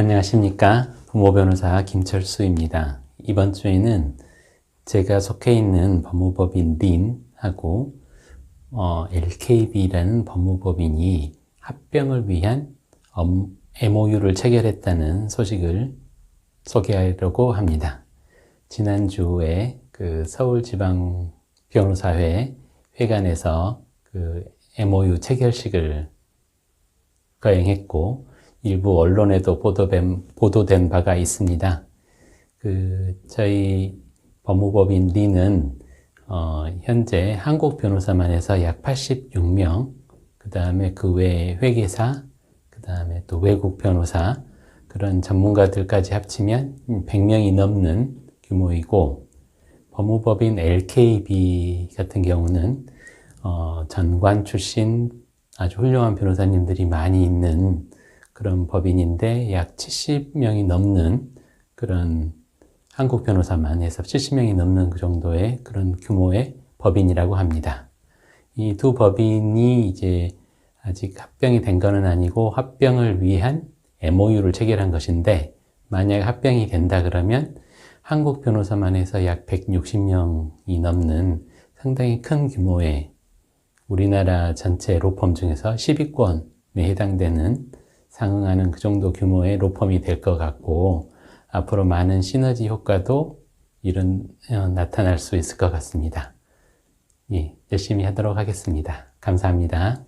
안녕하십니까. 부모 변호사 김철수입니다. 이번 주에는 제가 속해 있는 법무법인 린하고 어, LKB라는 법무법인이 합병을 위한 엄- MOU를 체결했다는 소식을 소개하려고 합니다. 지난주에 그 서울지방변호사회 회관에서 그 MOU 체결식을 거행했고 일부 언론에도 보도된, 보도된 바가 있습니다. 그 저희 법무법인 리는 어, 현재 한국 변호사만 해서 약 86명, 그 다음에 그 외에 회계사, 그 다음에 또 외국 변호사 그런 전문가들까지 합치면 100명이 넘는 규모이고 법무법인 LKB 같은 경우는 어, 전관 출신 아주 훌륭한 변호사님들이 많이 있는 그런 법인인데 약 70명이 넘는 그런 한국 변호사만 해서 70명이 넘는 그 정도의 그런 규모의 법인이라고 합니다. 이 두 법인이 이제 아직 합병이 된 거는 아니고 합병을 위한 MOU를 체결한 것인데 만약 합병이 된다 그러면 한국 변호사만 해서 약 160명이 넘는 상당히 큰 규모의 우리나라 전체 로펌 중에서 10위권에 해당되는 상응하는 그 정도 규모의 로펌이 될 것 같고 앞으로 많은 시너지 효과도 이런 어, 나타날 수 있을 것 같습니다. 예, 열심히 하도록 하겠습니다. 감사합니다.